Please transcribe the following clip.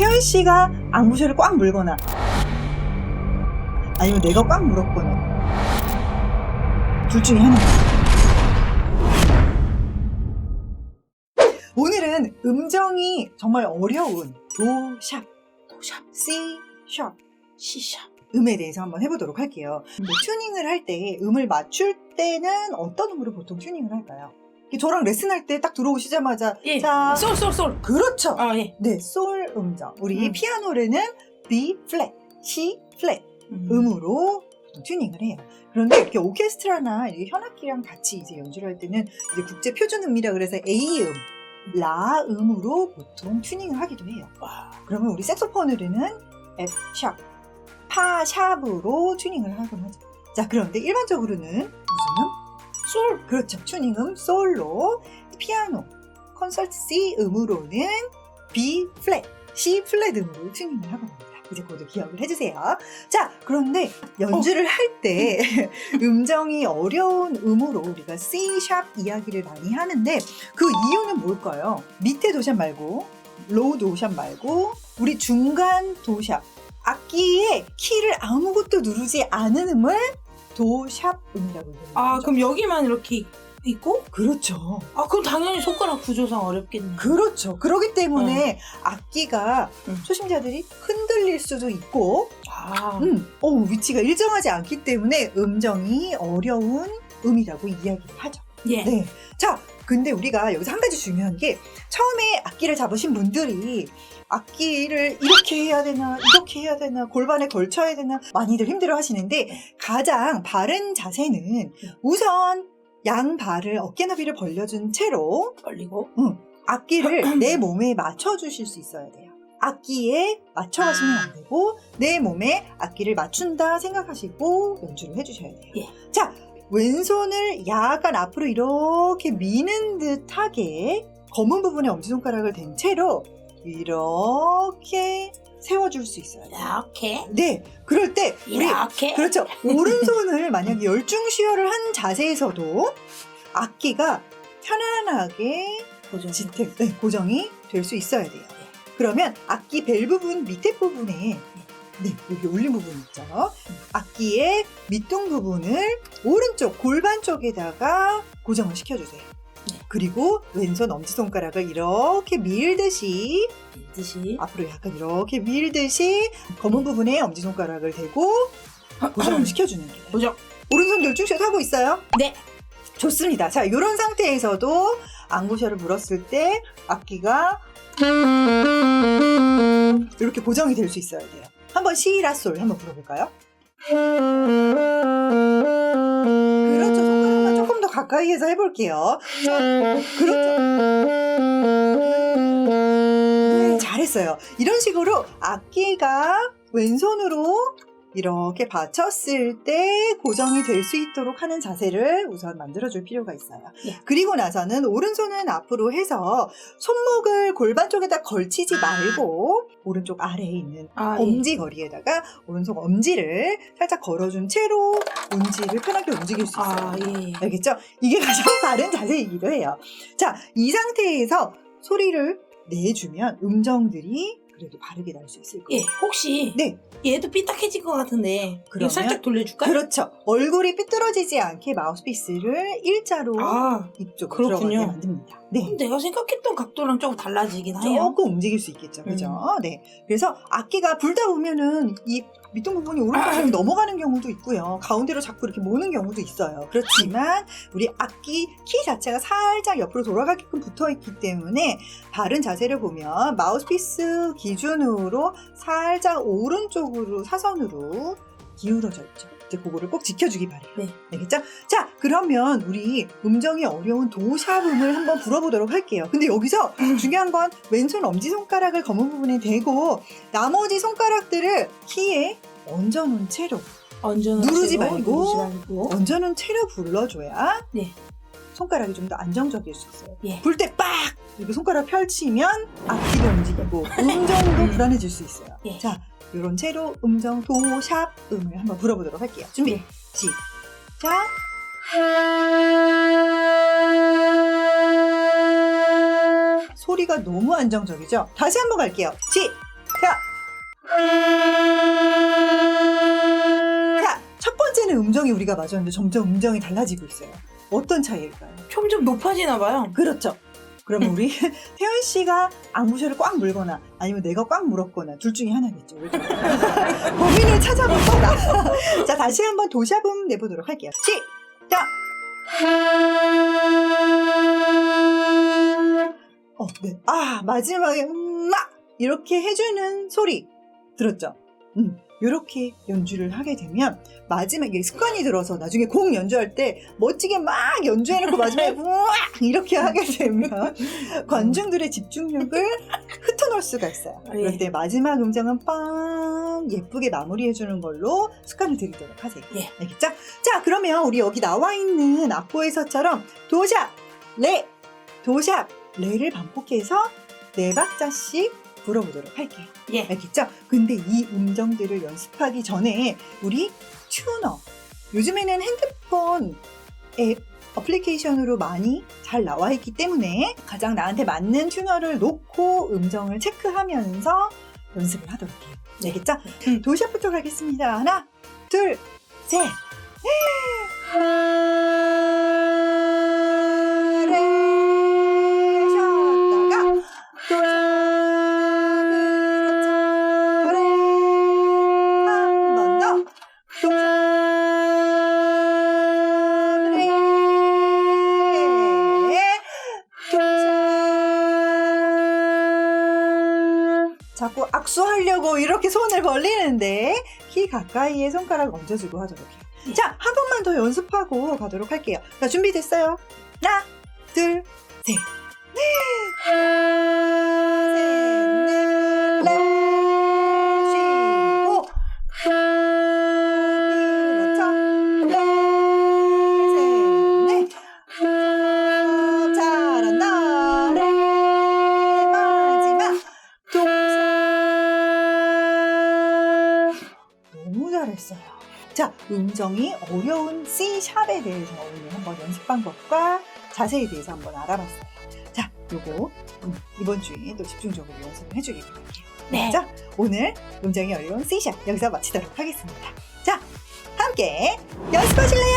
혜연 씨가 앙부셔를 꽉 물거나 아니면 내가 꽉 물었거나 둘 중에 하나. 오늘은 음정이 정말 어려운 도샵, 도샵, C 샵, 시샵. 음에 대해서 한번 해보도록 할게요. 뭐 튜닝을 할 때 음을 맞출 때는 어떤 음으로 보통 튜닝을 할까요? 저랑 레슨할 때 딱 들어오시자마자 예. 자 솔, 솔, 솔. 그렇죠. 아, 예. 네, 솔 음정. 우리 음. 피아노에는 B 플랫, C 플랫 음. 음으로 튜닝을 해요. 그런데 이렇게 오케스트라나 이렇게 현악기랑 같이 이제 연주를 할 때는 이제 국제 표준 음이라 그래서 A 음, 라 음으로 보통 튜닝을 하기도 해요. 와. 그러면 우리 색소폰으로는 F 샵, 파 샵으로 튜닝을 하곤 하죠. 자, 그런데 일반적으로는 무슨 음? 솔. 그렇죠. 튜닝음 솔로, 피아노, 콘서트 C 음으로는 B 플랫, C 플랫 음으로 튜닝을 하고 합니다. 이제 그것도 기억을 해주세요. 자, 그런데 연주를 할 때 음정이 어려운 음으로 우리가 C 샵 이야기를 많이 하는데 그 이유는 뭘까요? 밑에 도샵 말고, 로우 도샵 말고, 우리 중간 도샵, 악기의 키를 아무것도 누르지 않은 음을 도샵 음이라고 얘기합니다. 아, 그럼 여기만 이렇게 있고? 그렇죠. 아, 그럼 당연히 손가락 구조상 어렵겠네. 그렇죠. 그렇기 때문에 악기가 음. 초심자들이 흔들릴 수도 있고, 아. 음, 어, 위치가 일정하지 않기 때문에 음정이 어려운 음이라고 이야기를 하죠. 예. 네. 자, 근데 우리가 여기서 한 가지 중요한 게 처음에 악기를 잡으신 분들이 악기를 이렇게 해야 되나, 이렇게 해야 되나, 골반에 걸쳐야 되나 많이들 힘들어 하시는데 가장 바른 자세는 우선 양 발을 어깨 너비를 벌려준 채로 벌리고. 악기를 내 몸에 맞춰주실 수 있어야 돼요. 악기에 맞춰가시면 안 되고 내 몸에 악기를 맞춘다 생각하시고 연주를 해주셔야 돼요. 예. 자, 왼손을 약간 앞으로 이렇게 미는 듯하게 검은 부분에 엄지손가락을 댄 채로 이렇게 세워줄 수 있어야 돼요. 이렇게. 네, 그럴 때 우리 이렇게. 그렇죠. 오른손을 만약에 열중 시열을 한 자세에서도 악기가 편안하게 보죠. 지탱, 네, 고정이 될 수 있어야 돼요. 그러면 악기 벨 부분 밑에 부분에 네, 여기 올린 부분 있죠. 악기의 밑동 부분을 오른쪽 골반 쪽에다가 고정을 시켜주세요. 네. 그리고 왼손 엄지손가락을 이렇게 밀듯이 듯이. 앞으로 약간 이렇게 밀듯이 검은 부분에 엄지손가락을 대고 고정을 시켜주는 거예요. 보죠. 오른손 열중샷 하고 있어요? 네. 좋습니다. 자, 이런 상태에서도 앙고샤를 불었을 때 악기가 이렇게 고정이 될 수 있어야 돼요. 한번 시라솔 한번 불어볼까요? 가까이에서 해볼게요. 그렇죠. 네, 잘했어요. 이런 식으로 악기가 왼손으로 이렇게 받쳤을 때 고정이 될 수 있도록 하는 자세를 우선 만들어 줄 필요가 있어요. 예. 그리고 나서는 오른손은 앞으로 해서 손목을 골반 쪽에다 걸치지 말고 오른쪽 아래에 있는 아, 예. 엄지 거리에다가 오른손 엄지를 살짝 걸어준 채로 엄지를 편하게 움직일 수 있어요. 아, 예. 알겠죠? 이게 가장 바른 자세이기도 해요. 자, 이 상태에서 소리를 내주면 음정들이 그래도 바르게 날 수 있을 예. 거예요. 혹시 네, 얘도 삐딱해질 것 같은데 이거 그러면? 살짝 돌려줄까? 그렇죠. 얼굴이 삐뚤어지지 않게 마우스피스를 일자로 아, 이쪽으로 그렇군요. 들어가게 만듭니다. 네. 내가 생각했던 각도랑 조금 달라지긴 해요. 조금 움직일 수 있겠죠. 그죠? 음. 네. 그래서 악기가 불다 보면은 이 밑동 부분이 오른쪽으로 넘어가는 경우도 있고요. 가운데로 자꾸 이렇게 모는 경우도 있어요. 그렇지만 우리 악기 키 자체가 살짝 옆으로 돌아가게끔 붙어 있기 때문에 바른 자세를 보면 마우스피스 기준으로 살짝 오른쪽으로 사선으로 기울어져 있죠. 이제 그거를 꼭 지켜주기 바래요. 네. 알겠죠? 자, 그러면 우리 음정이 어려운 도샵음을 한번 불어보도록 할게요. 근데 여기서 중요한 건 왼손 엄지손가락을 검은 부분에 대고 나머지 손가락들을 키에 얹어놓은 채로 얹어놓은 누르지 채로 말고. 누르지 말고. 얹어놓은 채로 불러줘야 네. 손가락이 좀 더 안정적일 수 있어요. 예. 불 때 빡! 이렇게 손가락 펼치면 악기도 움직이고 음정도 음. 불안해질 수 있어요. 예. 자, 이런 채로 음정 도샵 음을 한번 불어보도록 할게요. 준비, 네. 시작. 소리가 너무 안정적이죠? 다시 한번 갈게요. 시, 자, 첫 번째는 음정이 우리가 맞았는데 점점 음정이 달라지고 있어요. 어떤 차이일까요? 점점 높아지나 봐요. 그렇죠. 그러면 음. 우리 태연 씨가 앙부쇼를 꽉 물거나 아니면 내가 꽉 물었거나 둘 중에 하나겠죠. 찾아볼 거다. 자, 다시 한번 도샵음 내보도록 할게요. 시작! 어, 네. 아, 마지막에 음 마 이렇게 해주는 소리 들었죠? 음, 이렇게 연주를 하게 되면 마지막에 습관이 들어서 나중에 곡 연주할 때 멋지게 막 연주해놓고 마지막에 우와 이렇게 하게 되면 관중들의 집중력을 흩어놓을 수가 있어요. 예. 그럴 때 마지막 음정은 빵 예쁘게 마무리해주는 걸로 습관을 들이도록 하세요. 예. 알겠죠? 자, 그러면 우리 여기 나와 있는 악보에서처럼 도샵, 레, 도샵, 레를 반복해서 네 박자씩 불어보도록 할게요. 예. 알겠죠? 근데 이 음정들을 연습하기 전에 우리 튜너, 요즘에는 핸드폰 앱, 어플리케이션으로 많이 잘 나와 있기 때문에 가장 나한테 맞는 튜너를 놓고 음정을 체크하면서 연습을 하도록 해요. 알겠죠? 음. 도시락부터 가겠습니다. 하나, 둘, 셋. 자꾸 악수하려고 이렇게 손을 벌리는데 키 가까이에 손가락 얹어주고 하도록 해요. 자, 한 번만 더 연습하고 가도록 할게요. 자, 준비됐어요? 하나, 둘, 셋. 하나, 셋, 넷, 자, 음정이 어려운 C 샵에 대해서 오늘 한번 연습 방법과 자세에 대해서 한번 알아봤어요. 자, 요거 음, 이번 주에 또 집중적으로 연습을 해주길 바랄게요. 네. 자, 오늘 음정이 어려운 C 샵 여기서 마치도록 하겠습니다. 자, 함께 연습하실래요?